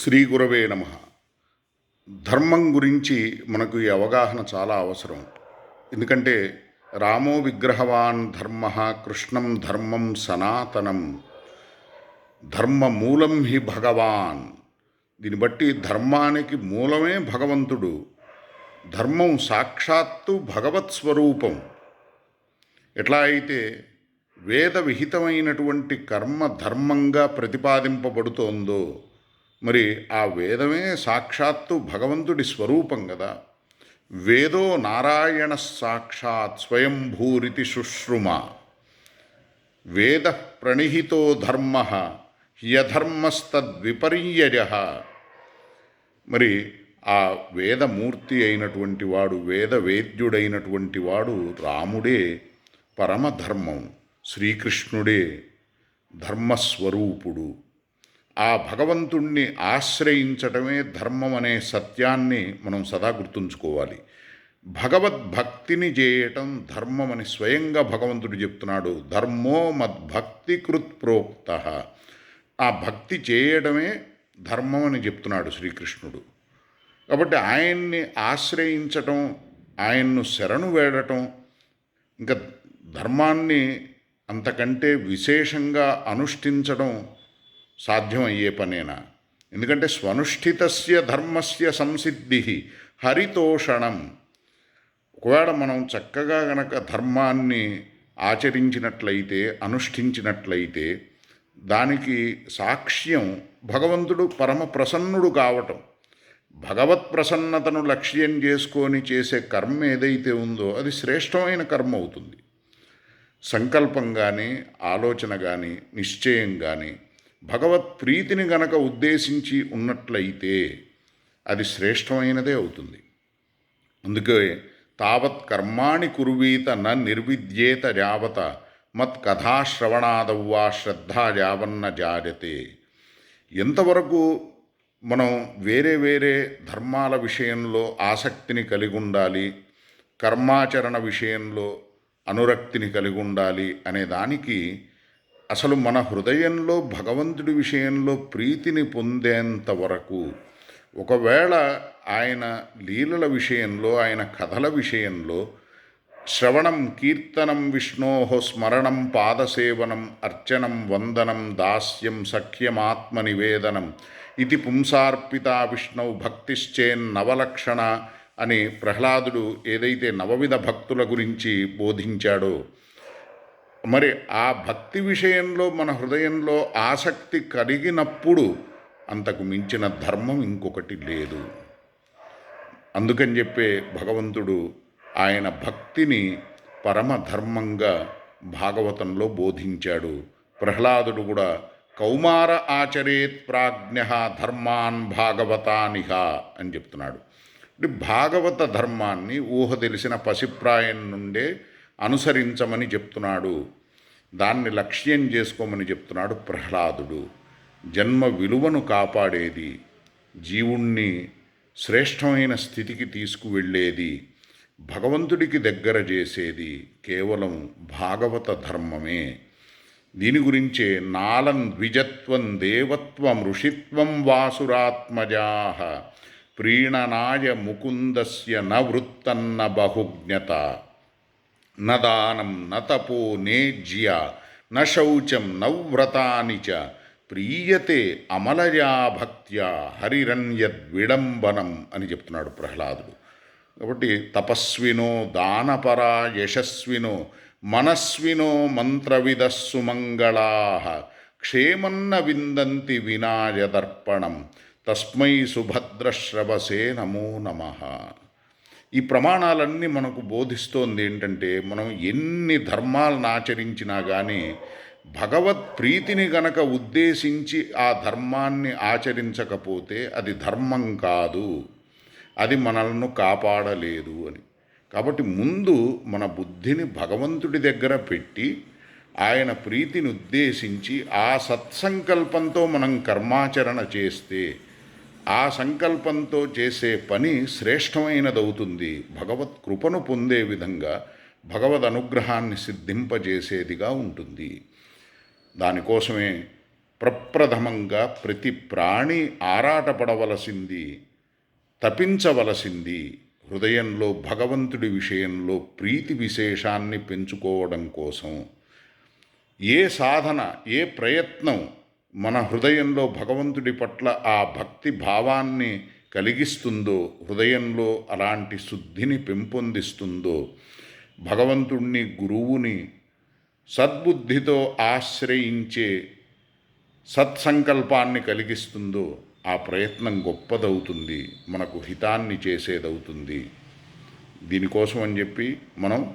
శ్రీ గురవే నమ. ధర్మం గురించి మనకు ఈ అవగాహన చాలా అవసరం. ఎందుకంటే రామో విగ్రహవాన్ ధర్మ కృష్ణం ధర్మం సనాతనం ధర్మ మూలం హి భగవాన్. దీన్ని బట్టి ధర్మానికి మూలమే భగవంతుడు. ధర్మం సాక్షాత్తు భగవత్ స్వరూపం. ఎట్లా అయితే వేద విహితమైనటువంటి కర్మ ధర్మంగా ప్రతిపాదింపబడుతోందో మరి ఆ వేదమే సాక్షాత్తు భగవంతుడి స్వరూపం కదా. వేదో నారాయణ సాక్షాత్ స్వయంభూరితి శుశ్రుమ. వేద ప్రణిహితో ధర్మ యధర్మస్తద్విపర్యయ. మరి ఆ వేదమూర్తి అయినటువంటి వాడు వేదవేద్యుడైనటువంటి వాడు రాముడే పరమధర్మం శ్రీకృష్ణుడే ధర్మస్వరూపుడు. ఆ భగవంతుణ్ణి ఆశ్రయించటమే ధర్మం అనే సత్యాన్ని మనం సదా గుర్తుంచుకోవాలి. భగవద్భక్తిని చేయటం ధర్మం అని స్వయంగా భగవంతుడు చెప్తున్నాడు. ధర్మో మద్భక్తి కృత్ ప్రోక్త. ఆ భక్తి చేయడమే ధర్మం అని చెప్తున్నాడు శ్రీకృష్ణుడు. కాబట్టి ఆయన్ని ఆశ్రయించటం ఆయన్ను శరణు వేడటం ఇంకా ధర్మాన్ని అంతకంటే విశేషంగా అనుష్ఠించడం సాధ్యమయ్యే పనేనా? ఎందుకంటే స్వనుష్ఠితస్య ధర్మస్య సంసిద్ధి హరితోషణం. ఒకవేళ మనం చక్కగా గనక ధర్మాన్ని ఆచరించినట్లయితే అనుష్ఠించినట్లయితే దానికి సాక్ష్యం భగవంతుడు పరమ ప్రసన్నుడు కావటం. భగవత్ ప్రసన్నతను లక్ష్యం చేసుకొని చేసే కర్మ ఏదైతే ఉందో అది శ్రేష్టమైన కర్మ అవుతుంది. సంకల్పం కానీ ఆలోచన కానీ నిశ్చయం కానీ భగవత్ ప్రీతిని గనక ఉద్దేశించి ఉన్నట్లయితే అది శ్రేష్టమైనదే అవుతుంది. అందుకే తావత్ కర్మాణి కురువీత న నిర్విద్యేత యావత మత్ కథాశ్రవణాదవ్వా శ్రద్ధ యావన్న జాయతే. ఎంతవరకు మనం వేరే వేరే ధర్మాల విషయంలో ఆసక్తిని కలిగి ఉండాలి కర్మాచరణ విషయంలో అనురక్తిని కలిగి ఉండాలి అనే దానికి అసలు మన హృదయంలో భగవంతుడి విషయంలో ప్రీతిని పొందేంత వరకు ఒకవేళ ఆయన లీలల విషయంలో ఆయన కథల విషయంలో శ్రవణం కీర్తనం విష్ణోహ స్మరణం పాదసేవనం అర్చనం వందనం దాస్యం సఖ్యమాత్మ నివేదనం ఇది పుంసార్పిత విష్ణు భక్తిశ్చేన్ నవలక్షణ అని ప్రహ్లాదుడు ఏదైతే నవవిధ భక్తుల గురించి బోధించాడో మరి ఆ భక్తి విషయంలో మన హృదయంలో ఆసక్తి కలిగినప్పుడు అంతకు మించిన ధర్మం ఇంకొకటి లేదు. అందుకని చెప్పే భగవంతుడు ఆయన భక్తిని పరమధర్మంగా భాగవతంలో బోధించాడు. ప్రహ్లాదుడు కూడా కౌమార ఆచరేత్ ప్రాజ్ఞ ధర్మాన్ భాగవతానిహ అని చెప్తున్నాడు. భాగవత ధర్మాన్ని ఊహ తెలిసిన పసిప్రాయం నుండే అనుసరించమని చెప్తున్నాడు. దాన్ని లక్ష్యం చేసుకోమని చెప్తున్నాడు ప్రహ్లాదుడు. జన్మ విలువను కాపాడేది జీవుణ్ణి శ్రేష్టమైన స్థితికి తీసుకువెళ్ళేది భగవంతుడికి దగ్గర చేసేది కేవలం భాగవత ధర్మమే. దీని గురించే నాలం ద్విజత్వం దేవత్వం ఋషిత్వం వాసురాత్మజా ప్రీణనాయ ముకుందస్య న వృత్తన్న బహుజ్ఞత. న దానం న తపో నేజ్య న శౌచం నవ్రతాని చ ప్రీయతే అమలయా భక్త్యా హరిరణ్యద్విడంబనం అని చెప్తున్నాడు ప్రహ్లాదుడు. కాబట్టి తపస్వినో దానపరా యశస్వినో మనస్వినో మంత్రవిదస్సు మంగళా క్షేమన్న విందంతి వినాయదర్పణం తస్మై సుభద్రశ్రవసే నమో నమః. ఈ ప్రమాణాలన్నీ మనకు బోధిస్తోంది ఏంటంటే మనం ఎన్ని ధర్మాలను ఆచరించినా కానీ భగవత్ ప్రీతిని గనక ఉద్దేశించి ఆ ధర్మాన్ని ఆచరించకపోతే అది ధర్మం కాదు. అది మనల్ని కాపాడలేదు అని. కాబట్టి ముందు మన బుద్ధిని భగవంతుడి దగ్గర పెట్టి ఆయన ప్రీతిని ఉద్దేశించి ఆ సత్సంకల్పంతో మనం కర్మాచరణ చేస్తే ఆ సంకల్పంతో చేసే పని శ్రేష్టమైనదవుతుంది. భగవత్ కృపను పొందే విధంగా భగవద్ అనుగ్రహాన్ని సిద్ధింపజేసేదిగా ఉంటుంది. దానికోసమే ప్రప్రథమంగా ప్రతి ప్రాణి ఆరాటపడవలసింది తపించవలసింది. హృదయంలో భగవంతుడి విషయంలో ప్రీతి విశేషాన్ని పెంచుకోవడం కోసం ఏ సాధన ఏ ప్రయత్నం మన హృదయంలో భగవంతుడి పట్ల ఆ భక్తి భావాన్ని కలిగిస్తుందో హృదయంలో అలాంటి శుద్ధిని పెంపొందిస్తుందో భగవంతుణ్ణి గురువుని సద్బుద్ధితో ఆశ్రయించే సత్సంకల్పాన్ని కలిగిస్తుందో ఆ ప్రయత్నం గొప్పదవుతుంది మనకు హితాన్ని చేసేదవుతుంది. దీనికోసం అని చెప్పి మనం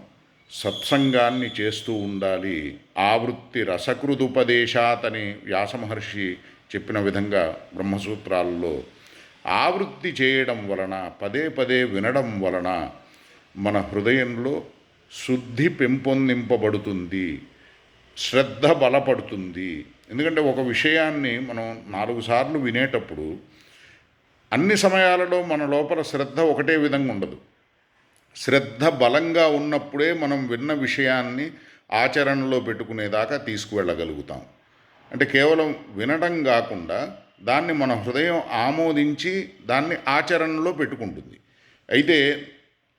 సత్సంగాన్ని చేస్తూ ఉండాలి. ఆవృత్తి రసకృదుపదేశాత్ అని వ్యాసమహర్షి చెప్పిన విధంగా బ్రహ్మసూత్రాల్లో ఆవృత్తి చేయడం వలన పదే పదే వినడం వలన మన హృదయంలో శుద్ధి పెంపొందింపబడుతుంది శ్రద్ధ బలపడుతుంది. ఎందుకంటే ఒక విషయాన్ని మనం నాలుగు సార్లు వినేటప్పుడు అన్ని సమయాలలో మన లోపల శ్రద్ధ ఒకటే విధంగా ఉండదు. శ్రద్ధ బలంగా ఉన్నప్పుడే మనం విన్న విషయాన్ని ఆచరణలో పెట్టుకునేదాకా తీసుకువెళ్ళగలుగుతాం. అంటే కేవలం వినడం కాకుండా దాన్ని మన హృదయం ఆమోదించి దాన్ని ఆచరణలో పెట్టుకుంటుంది. అయితే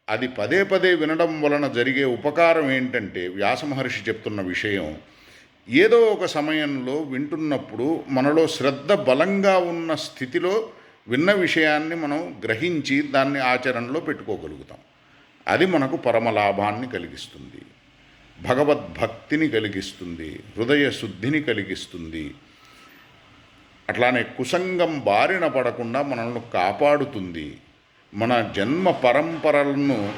అది పదే పదే వినడం వలన జరిగే ఉపకారం ఏంటంటే వ్యాసమహర్షి చెప్తున్న విషయం ఏదో ఒక సమయంలో వింటున్నప్పుడు మనలో శ్రద్ధ బలంగా ఉన్న స్థితిలో విన్న విషయాన్ని మనం గ్రహించి దాన్ని ఆచరణలో పెట్టుకోగలుగుతాం. అది మనకు పరమ లాభాన్ని కలిగిస్తుంది. భగవద్భక్తిని కలిగిస్తుంది. హృదయ శుద్ధిని కలిగిస్తుంది. అట్లానే కుసంగం బారిన పడకుండా మనల్ని కాపాడుతుంది. మన జన్మ పరంపరలను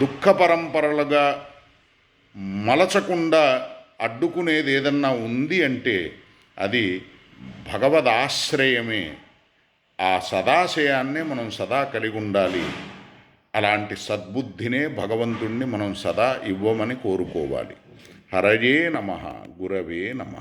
దుఃఖ పరంపరలుగా మలచకుండా అడ్డుకునేది ఏదన్నా ఉంది అంటే అది భగవదాశ్రయమే. ఆ సదాశయాన్నే మనం సదా కలిగి ఉండాలి. అలాంటి సద్బుద్ధినే భగవంతుణ్ణి మనం సదా ఇవ్వమని కోరుకోవాలి. హరయే నమ గురవే నమ.